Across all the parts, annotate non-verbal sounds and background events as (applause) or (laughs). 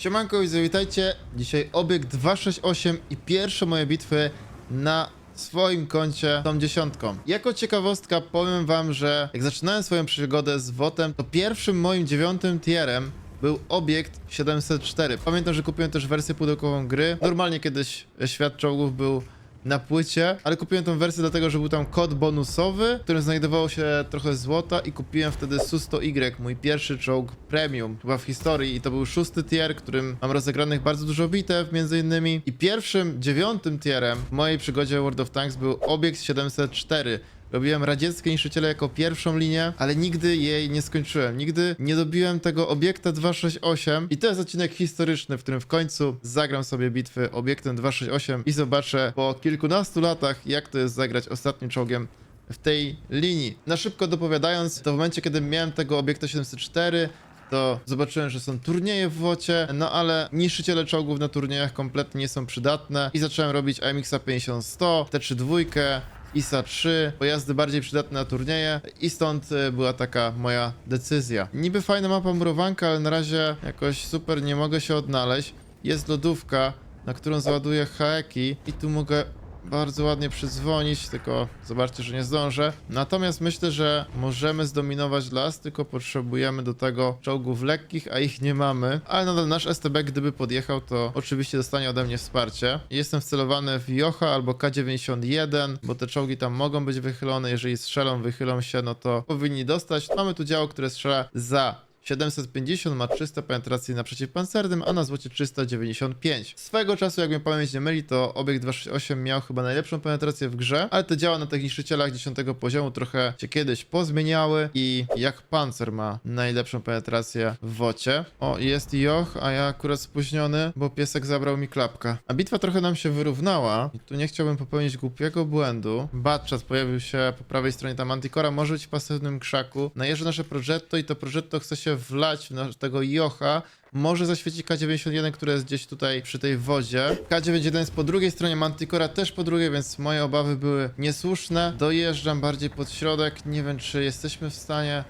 Siemanko, widzę, witajcie. Dzisiaj obiekt 268 i pierwsze moje bitwy na swoim koncie tą dziesiątką. Jako ciekawostka powiem wam, że jak zaczynałem swoją przygodę z WOTem, to pierwszym moim dziewiątym tierem był obiekt 704. Pamiętam, że kupiłem też wersję pudełkową gry. Normalnie kiedyś świat czołgów był na płycie, ale kupiłem tą wersję dlatego, że był tam kod bonusowy, w którym znajdowało się trochę złota i kupiłem wtedy Su-100Y, mój pierwszy czołg premium, chyba w historii i to był szósty tier, którym mam rozegranych bardzo dużo bitew między innymi i pierwszym, dziewiątym tierem w mojej przygodzie World of Tanks był obiekt 704. Robiłem radzieckie niszczyciele jako pierwszą linię, ale nigdy jej nie skończyłem. Nigdy nie dobiłem tego obiekta 268 i to jest odcinek historyczny, w którym w końcu zagram sobie bitwy obiektem 268 i zobaczę po kilkunastu latach, jak to jest zagrać ostatnim czołgiem w tej linii. Na szybko dopowiadając, to w momencie, kiedy miałem tego obiekta 704, to zobaczyłem, że są turnieje w WOCie, no ale niszczyciele czołgów na turniejach kompletnie nie są przydatne i zacząłem robić AMX-a 50-100, T3 dwójkę, ISA 3, pojazdy bardziej przydatne na turnieje i stąd y, była taka moja decyzja. Niby fajna mapa murowanka, ale na razie jakoś super nie mogę się odnaleźć. Jest lodówka, na którą załaduję haeki i tu mogę bardzo ładnie przydzwonić, tylko zobaczcie, że nie zdążę. Natomiast myślę, że możemy zdominować las, tylko potrzebujemy do tego czołgów lekkich, a ich nie mamy. Ale nadal nasz STB, gdyby podjechał, to oczywiście dostanie ode mnie wsparcie. Jestem wcelowany w Jocha albo K91, bo te czołgi tam mogą być wychylone. Jeżeli strzelą, wychylą się, no to powinni dostać. Mamy tu działo, które strzela za 750 ma 300 penetracji na przeciwpancernym, a na złocie 395. Swego czasu, jak mnie pamięć nie myli, to obiekt 268 miał chyba najlepszą penetrację w grze, ale te działa na tych niszczycielach 10 poziomu trochę się kiedyś pozmieniały i jak pancer ma najlepszą penetrację w wocie. O, jest Joch, a ja akurat spóźniony, bo piesek zabrał mi klapka. A bitwa trochę nam się wyrównała i tu nie chciałbym popełnić głupiego błędu. Batchat pojawił się po prawej stronie, tam Antikora może być w pasywnym krzaku. Najeżdża nasze Progetto i to Progetto chce się wlać w tego Jocha. Może zaświeci K91, które jest gdzieś tutaj przy tej wodzie. K91 jest po drugiej stronie, Manticora też po drugiej, więc moje obawy były niesłuszne. Dojeżdżam bardziej pod środek. Nie wiem, czy jesteśmy w stanie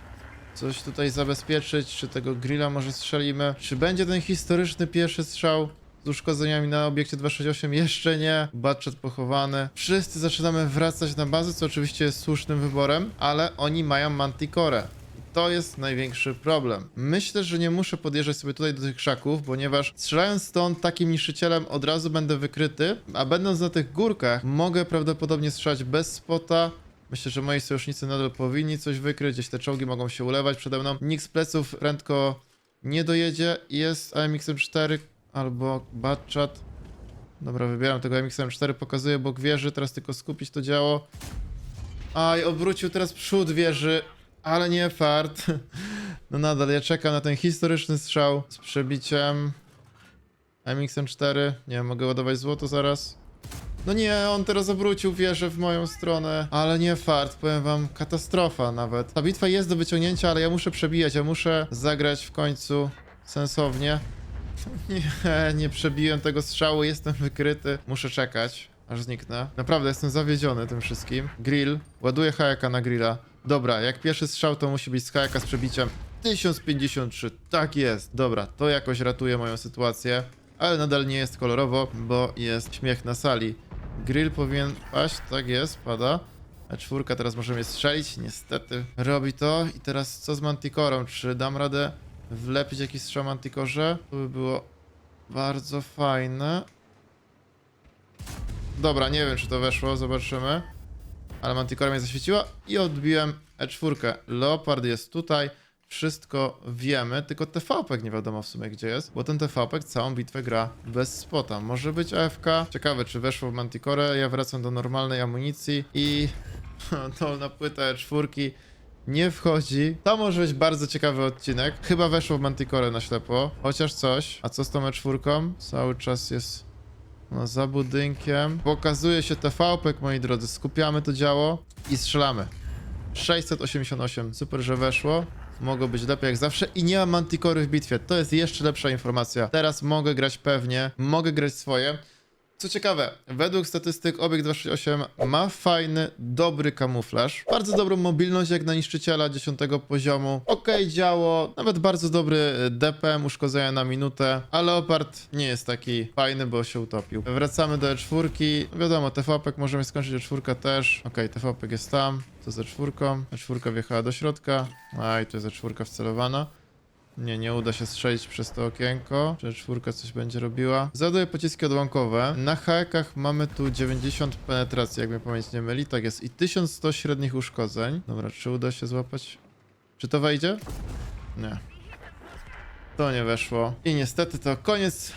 coś tutaj zabezpieczyć, czy tego grilla może strzelimy. Czy będzie ten historyczny pierwszy strzał? Z uszkodzeniami na obiekcie 268 jeszcze nie. Budget pochowany. Wszyscy zaczynamy wracać na bazę, co oczywiście jest słusznym wyborem, ale oni mają Manticore. To jest największy problem. Myślę, że nie muszę podjeżdżać sobie tutaj do tych krzaków, ponieważ strzelając stąd takim niszczycielem od razu będę wykryty, a będąc na tych górkach mogę prawdopodobnie strzelać bez spota. Myślę, że moi sojusznicy nadal powinni coś wykryć, gdzieś te czołgi mogą się ulewać przede mną. Nikt z pleców prędko nie dojedzie. Jest AMX-M4 albo Batchat. Dobra, wybieram tego AMX-M4, pokazuję bok wieży, teraz tylko skupić to działo. Aj, obrócił teraz przód wieży, ale nie fart. (laughs) No nadal, ja czekam na ten historyczny strzał z przebiciem. MX-4, nie mogę ładować złoto zaraz. No nie, on teraz obrócił wieżę w moją stronę, ale nie fart, powiem wam, katastrofa nawet. Ta bitwa jest do wyciągnięcia, ale ja muszę przebijać, ja muszę zagrać w końcu sensownie. (laughs) Nie, nie przebiłem tego strzału, jestem wykryty. Muszę czekać, aż zniknę. Naprawdę jestem zawiedziony tym wszystkim. Grill, ładuję hajaka na grilla. Dobra, jak pierwszy strzał to musi być z hajaka z przebiciem 1053, tak jest. Dobra, to jakoś ratuje moją sytuację, ale nadal nie jest kolorowo, bo jest śmiech na sali. Grill powinien paść, tak jest, pada. A czwórka teraz możemy strzelić, niestety. Robi to i teraz co z Manticorą? Czy dam radę wlepić jakiś strzał Manticorze? To by było bardzo fajne. Dobra, nie wiem czy to weszło, zobaczymy. Ale Manticora mnie zaświeciła i odbiłem E4. Leopard jest tutaj, wszystko wiemy, tylko TVP nie wiadomo w sumie gdzie jest, bo ten TVP całą bitwę gra bez spota. Może być AFK. Ciekawe czy weszło w Manticore, ja wracam do normalnej amunicji i dolna płyta E4 nie wchodzi. To może być bardzo ciekawy odcinek. Chyba weszło w Manticore na ślepo, chociaż coś. A co z tą E4? Cały czas jest no, za budynkiem. Pokazuje się TVP, moi drodzy. Skupiamy to działo i strzelamy. 688. Super, że weszło. Mogło być lepiej jak zawsze i nie mam mantikory w bitwie. To jest jeszcze lepsza informacja. Teraz mogę grać pewnie, mogę grać swoje. Co ciekawe, według statystyk obiekt 268 ma fajny, dobry kamuflaż, bardzo dobrą mobilność jak na niszczyciela 10 poziomu, ok działo, nawet bardzo dobry y, DPM, uszkodzenia na minutę, a Leopard nie jest taki fajny, bo się utopił. Wracamy do E4, wiadomo, TVP możemy skończyć E4 też, ok, TVP jest tam, co ze czwórką, E4 wjechała do środka, a i tu jest E4 wcelowana. Nie, nie uda się strzelić przez to okienko. Czy czwórka coś będzie robiła? Załaduję pociski odłamkowe. Na hakach mamy tu 90 penetracji, jak mnie pamięć nie myli. Tak jest. I 1100 średnich uszkodzeń. Dobra, czy uda się złapać? Czy to wejdzie? Nie. To nie weszło. I niestety to koniec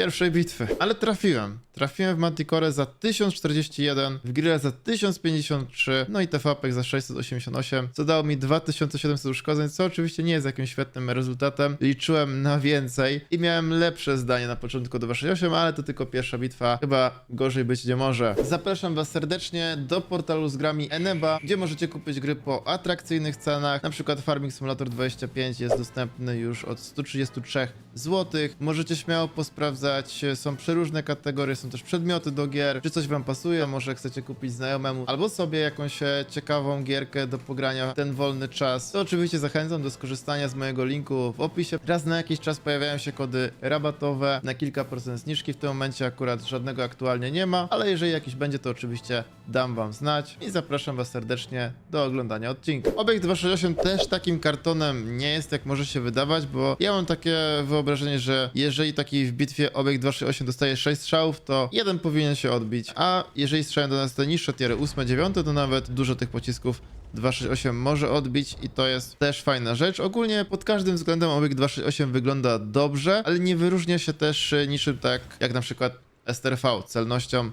pierwszej bitwy. Ale trafiłem. Trafiłem w Manticore za 1041, w Grilla za 1053, no i TVP za 688, co dało mi 2700 uszkodzeń, co oczywiście nie jest jakimś świetnym rezultatem. Liczyłem na więcej i miałem lepsze zdanie na początku do 268, ale to tylko pierwsza bitwa. Chyba gorzej być nie może. Zapraszam was serdecznie do portalu z grami Eneba, gdzie możecie kupić gry po atrakcyjnych cenach. Na przykład Farming Simulator 25 jest dostępny już od 133 zł. Możecie śmiało posprawdzać, są przeróżne kategorie, są też przedmioty do gier. Czy coś wam pasuje, może chcecie kupić znajomemu albo sobie jakąś e, ciekawą gierkę do pogrania w ten wolny czas, to oczywiście zachęcam do skorzystania z mojego linku w opisie. Raz na jakiś czas pojawiają się kody rabatowe na kilka procent zniżki. W tym momencie akurat żadnego aktualnie nie ma, ale jeżeli jakiś będzie, to oczywiście dam wam znać i zapraszam was serdecznie do oglądania odcinka. Obiekt 268 też takim kartonem nie jest, jak może się wydawać, bo ja mam takie wyobrażenie, że jeżeli taki w bitwie obiekt 268 dostaje 6 strzałów, to jeden powinien się odbić, a jeżeli strzelają do nas te niższe tiery 8, 9, to nawet dużo tych pocisków 268 może odbić i to jest też fajna rzecz. Ogólnie pod każdym względem obiekt 268 wygląda dobrze, ale nie wyróżnia się też e, niczym tak jak na przykład STRV, celnością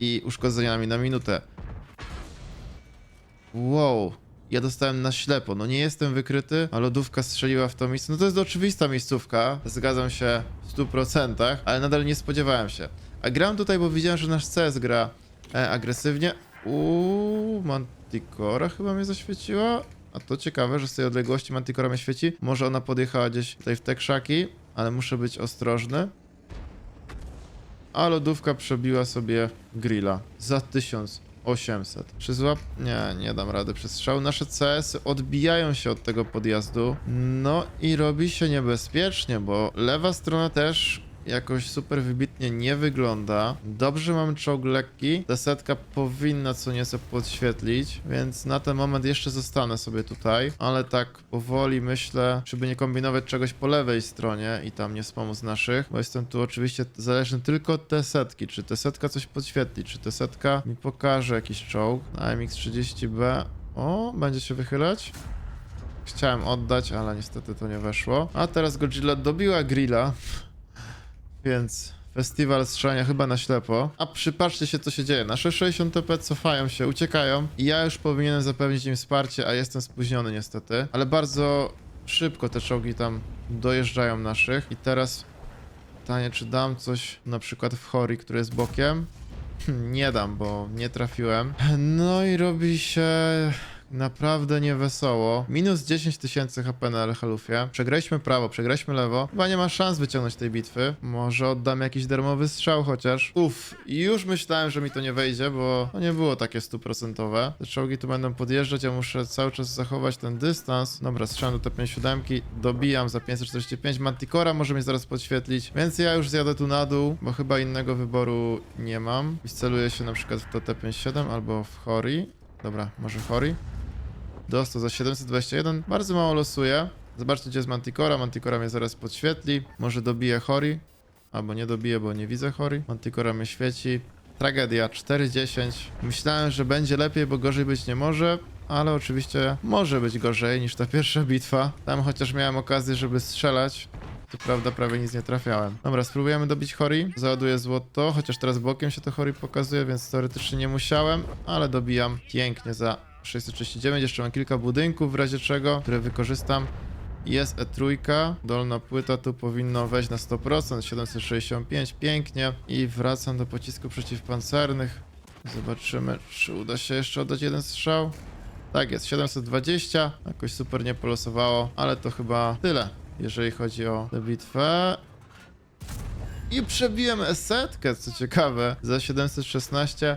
i uszkodzeniami na minutę. Wow ja dostałem na ślepo. No nie jestem wykryty, a lodówka strzeliła w to miejsce. No to jest oczywista miejscówka, zgadzam się w 100%, ale nadal nie spodziewałem się. A gram tutaj, bo widziałem, że nasz CS gra e, agresywnie. Uuu, Manticora chyba mnie zaświeciła. A to ciekawe, że z tej odległości Manticora mnie świeci. Może ona podjechała gdzieś tutaj w te krzaki, ale muszę być ostrożny. A lodówka przebiła sobie grilla za tysiąc 800. Przyzłap? Nie, nie dam rady przez strzał. Nasze CS -y odbijają się od tego podjazdu. No i robi się niebezpiecznie, bo lewa strona też jakoś super wybitnie nie wygląda. Dobrze mam czołg lekki. Ta setka powinna co nieco podświetlić, więc na ten moment jeszcze zostanę sobie tutaj, ale tak powoli myślę, żeby nie kombinować czegoś po lewej stronie i tam nie wspomóc naszych, bo jestem tu oczywiście zależny tylko od te setki. Czy te setka coś podświetli, czy te setka mi pokaże jakiś czołg na MX-30B. O, będzie się wychylać. Chciałem oddać, ale niestety to nie weszło. A teraz Godzilla dobiła grilla. Więc festiwal strzelania chyba na ślepo. A przypatrzcie się, co się dzieje. Nasze 60 TP cofają się, uciekają i ja już powinienem zapewnić im wsparcie, a jestem spóźniony niestety. Ale bardzo szybko te czołgi tam dojeżdżają naszych. I teraz pytanie, czy dam coś na przykład w Hori, który jest bokiem? Hm, Nie dam, bo nie trafiłem. No i robi się naprawdę niewesoło. Minus 10 tysięcy HP na Halufie. Przegraliśmy prawo, przegraliśmy lewo. Chyba nie ma szans wyciągnąć tej bitwy. Może oddam jakiś darmowy strzał chociaż. Uff, już myślałem, że mi to nie wejdzie, bo to nie było takie stuprocentowe. Te czołgi tu będą podjeżdżać, ja muszę cały czas zachować ten dystans. Dobra, strzelam do T57, dobijam za 545. Manticora może mnie zaraz podświetlić, więc ja już zjadę tu na dół, bo chyba innego wyboru nie mam. I celuję się na przykład w to T57 albo w Hori. Dobra, może Hori? Dostał za 721. Bardzo mało losuje. Zobaczcie, gdzie jest Manticora. Manticora mnie zaraz podświetli. Może dobije Hori. Albo nie dobije, bo nie widzę Hori. Manticora mnie świeci. Tragedia 4-10. Myślałem, że będzie lepiej, bo gorzej być nie może. Ale oczywiście może być gorzej niż ta pierwsza bitwa. Tam chociaż miałem okazję, żeby strzelać. To prawda, prawie nic nie trafiałem. Dobra, spróbujemy dobić Hori. Załaduję złoto, chociaż teraz bokiem się to Hori pokazuje, więc teoretycznie nie musiałem, ale dobijam pięknie za 639. Jeszcze mam kilka budynków w razie czego, które wykorzystam. Jest E3, dolna płyta tu powinno wejść na 100%, 765, pięknie. I wracam do pocisków przeciwpancernych. Zobaczymy, czy uda się jeszcze oddać jeden strzał. Tak jest, 720. Jakoś super nie polosowało, ale to chyba tyle, jeżeli chodzi o tę bitwę. i przebiłem setkę, co ciekawe, za 716.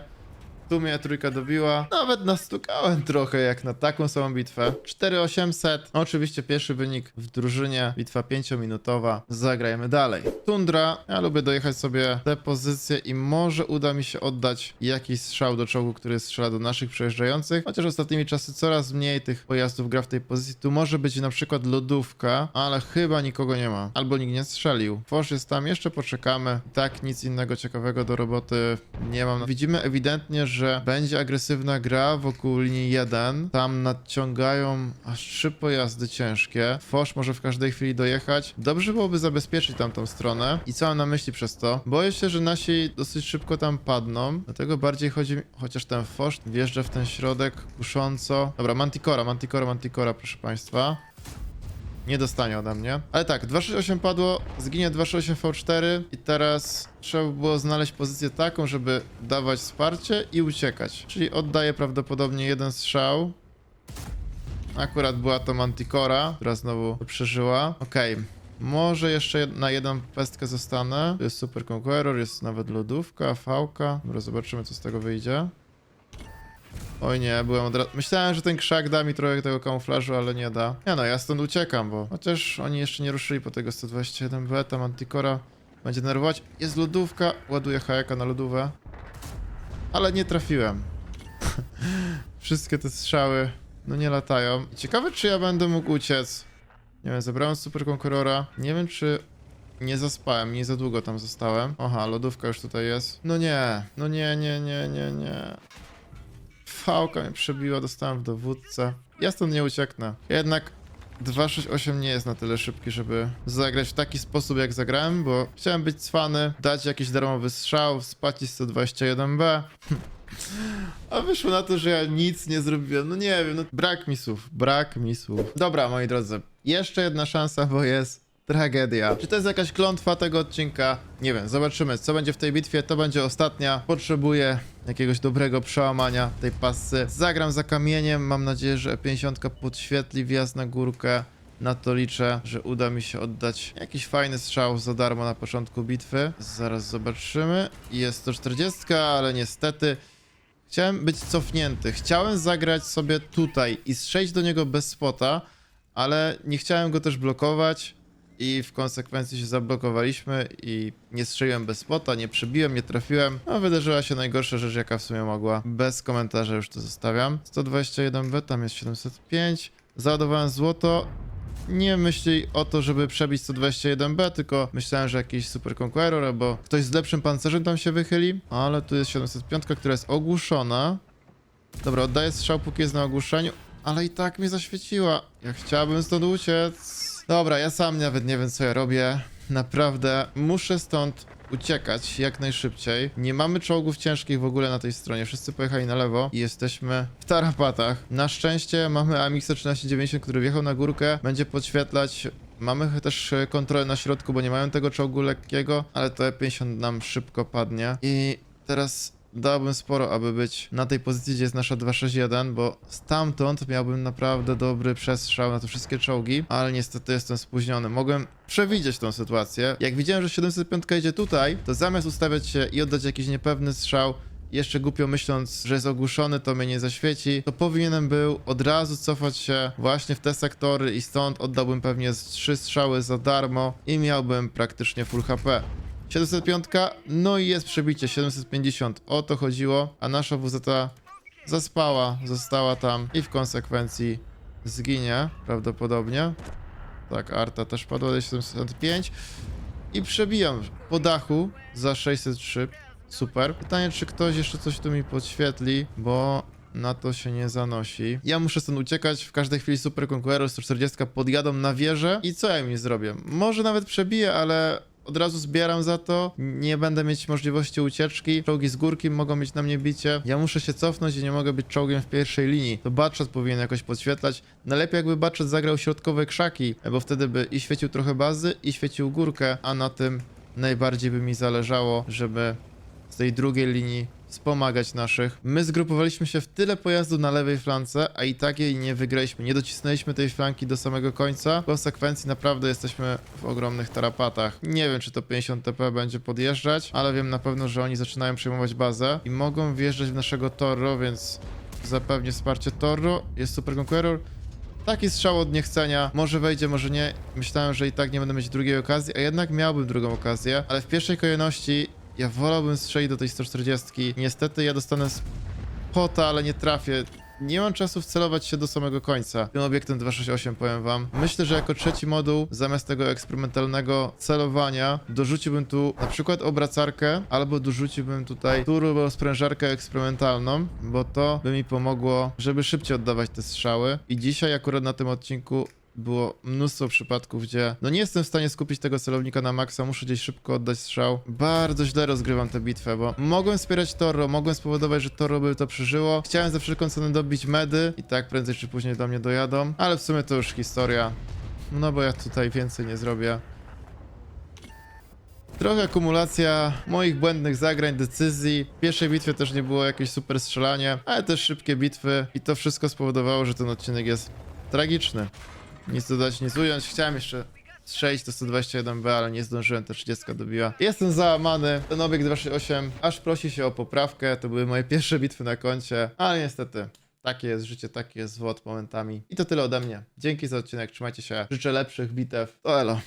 Tu mnie trójka dobiła. Nawet nastukałem trochę jak na taką samą bitwę. 4800. Oczywiście pierwszy wynik w drużynie. Bitwa 5-minutowa. Zagrajmy dalej. Tundra. Ja lubię dojechać sobie te pozycje i może uda mi się oddać jakiś strzał do czołgu, który strzela do naszych przejeżdżających. Chociaż ostatnimi czasy coraz mniej tych pojazdów gra w tej pozycji. Tu może być na przykład lodówka, ale chyba nikogo nie ma. Albo nikt nie strzelił. Fosz jest tam, jeszcze poczekamy. Tak nic innego ciekawego do roboty nie mam. Widzimy ewidentnie, że będzie agresywna gra wokół linii 1. Tam nadciągają aż trzy pojazdy ciężkie. Fosz może w każdej chwili dojechać. Dobrze byłoby zabezpieczyć tamtą stronę. I co mam na myśli przez to? Boję się, że nasi dosyć szybko tam padną. Dlatego bardziej chodzi mi... Chociaż ten Fosz wjeżdża w ten środek kusząco. Dobra, Manticora, Manticora, Manticora, proszę państwa. Nie dostanie ode mnie. Ale tak, 268 padło, zginie 268 V4 i teraz trzeba by było znaleźć pozycję taką, żeby dawać wsparcie i uciekać. Czyli oddaję prawdopodobnie jeden strzał. Akurat była to Manticora, która znowu przeżyła. Okej. Może jeszcze na jedną pestkę zostanę. Tu jest Super Conqueror, jest nawet lodówka, fałka. Dobra, zobaczymy co z tego wyjdzie. Oj nie, byłem od razu. Myślałem, że ten krzak da mi trochę tego kamuflażu, ale nie da. Nie no, ja stąd uciekam, bo chociaż oni jeszcze nie ruszyli po tego 121B, tam Antikora będzie nerwować. Jest lodówka, ładuję hajeka na lodówę. Ale nie trafiłem. (laughs) Wszystkie te strzały, no nie latają. Ciekawe, czy ja będę mógł uciec. Nie wiem, zebrałem Super Conquerora. Nie wiem, czy nie zaspałem, nie za długo tam zostałem. Aha, lodówka już tutaj jest. No nie, no nie, nie, nie, nie, nie. Fałka mnie przebiła, dostałem w dowódcę. Ja stąd nie ucieknę. Jednak 268 nie jest na tyle szybki, żeby zagrać w taki sposób jak zagrałem, bo chciałem być cwany, dać jakiś darmowy strzał, spacić 121B. (laughs) A wyszło na to, że ja nic nie zrobiłem. No nie wiem, no brak mi słów, brak mi słów. Dobra, moi drodzy, jeszcze jedna szansa, bo jest tragedia. Czy to jest jakaś klątwa tego odcinka? Nie wiem, zobaczymy, co będzie w tej bitwie. To będzie ostatnia. Potrzebuję jakiegoś dobrego przełamania tej pasy. Zagram za kamieniem. Mam nadzieję, że 50 podświetli wjazd na górkę. Na to liczę, że uda mi się oddać jakiś fajny strzał za darmo na początku bitwy. Zaraz zobaczymy. Jest to 40, ale niestety Chciałem być cofnięty. Chciałem zagrać sobie tutaj i strzelić do niego bez spota, ale nie chciałem go też blokować i w konsekwencji się zablokowaliśmy i nie strzeliłem bez spota, nie przybiłem, nie trafiłem. No wydarzyła się najgorsza rzecz, jaka w sumie mogła. Bez komentarza już to zostawiam. 121B, tam jest 705. Załadowałem złoto. Nie myśli o to, żeby przebić 121B, tylko myślałem, że jakiś Super Conqueror albo ktoś z lepszym pancerzem tam się wychyli. Ale tu jest 705, która jest ogłuszona. Dobra, oddaję strzał, póki jest na ogłuszeniu, ale i tak mnie zaświeciła. Ja chciałbym stąd uciec. Dobra, ja sam nawet nie wiem, co ja robię. Naprawdę, muszę stąd uciekać jak najszybciej. Nie mamy czołgów ciężkich w ogóle na tej stronie. Wszyscy pojechali na lewo i jesteśmy w tarapatach. Na szczęście mamy AMX 1390, który wjechał na górkę. Będzie podświetlać Mamy też kontrolę na środku, bo nie mają tego czołgu lekkiego, ale to E50 nam szybko padnie. I teraz dałbym sporo, aby być na tej pozycji, gdzie jest nasza 261, bo stamtąd miałbym naprawdę dobry przestrzał na te wszystkie czołgi, ale niestety jestem spóźniony. Mogłem przewidzieć tą sytuację. Jak widziałem, że 705 idzie tutaj, to zamiast ustawiać się i oddać jakiś niepewny strzał, jeszcze głupio myśląc, że jest ogłuszony, to mnie nie zaświeci, to powinienem był od razu cofać się właśnie w te sektory i stąd oddałbym pewnie trzy strzały za darmo i miałbym praktycznie full HP. 705, no i jest przebicie 750, o to chodziło, a nasza WZ zaspała, została tam i w konsekwencji zginie prawdopodobnie. Tak, Arta też padła do 705 i przebijam po dachu za 603. Super. Pytanie, czy ktoś jeszcze coś tu mi podświetli, bo na to się nie zanosi. Ja muszę stąd uciekać. W każdej chwili Super Conqueror 140 podjadą na wieżę i co ja im zrobię? Może nawet przebiję, ale od razu zbieram za to. Nie będę mieć możliwości ucieczki. Czołgi z górki mogą mieć na mnie bicie. Ja muszę się cofnąć i nie mogę być czołgiem w pierwszej linii. To Batchat powinien jakoś podświetlać. Najlepiej jakby Batchat zagrał środkowe krzaki, bo wtedy by i świecił trochę bazy, i świecił górkę, a na tym najbardziej by mi zależało, żeby z tej drugiej linii wspomagać naszych. My zgrupowaliśmy się w tyle pojazdów na lewej flance, a i tak jej nie wygraliśmy. Nie docisnęliśmy tej flanki do samego końca. W konsekwencji naprawdę jesteśmy w ogromnych tarapatach. Nie wiem, czy to 50 TP będzie podjeżdżać, ale wiem na pewno, że oni zaczynają przejmować bazę i mogą wjeżdżać w naszego Torro, więc zapewnię wsparcie Torro. Jest Super Conqueror. Taki strzał od niechcenia. Może wejdzie, może nie. Myślałem, że i tak nie będę mieć drugiej okazji, a jednak miałbym drugą okazję, ale w pierwszej kolejności ja wolałbym strzelić do tej 140. Niestety ja dostanę spota, ale nie trafię. Nie mam czasu wcelować się do samego końca. Tym obiektem 268 powiem wam. Myślę, że jako trzeci moduł, zamiast tego eksperymentalnego celowania, dorzuciłbym tu na przykład obracarkę, albo dorzuciłbym tutaj turbo sprężarkę eksperymentalną, bo to by mi pomogło, żeby szybciej oddawać te strzały. I dzisiaj akurat na tym odcinku było mnóstwo przypadków, gdzie no nie jestem w stanie skupić tego celownika na maksa, muszę gdzieś szybko oddać strzał. Bardzo źle rozgrywam tę bitwę, bo mogłem wspierać Toro, mogłem spowodować, że Toro by to przeżyło. Chciałem za wszelką cenę dobić medy i tak prędzej czy później do mnie dojadą, ale w sumie to już historia. No bo ja tutaj więcej nie zrobię. Trochę akumulacja moich błędnych zagrań, decyzji. W pierwszej bitwie też nie było jakieś super strzelanie, ale też szybkie bitwy i to wszystko spowodowało, że ten odcinek jest tragiczny. Nic dodać, nic ująć. Chciałem jeszcze strzelić to 121B, ale nie zdążyłem, ta 30 dobiła. Jestem załamany. Ten obieg 268 aż prosi się o poprawkę. To były moje pierwsze bitwy na koncie, ale niestety. Takie jest życie, taki jest zwłot momentami. I to tyle ode mnie. Dzięki za odcinek, trzymajcie się. Życzę lepszych bitew. To elo.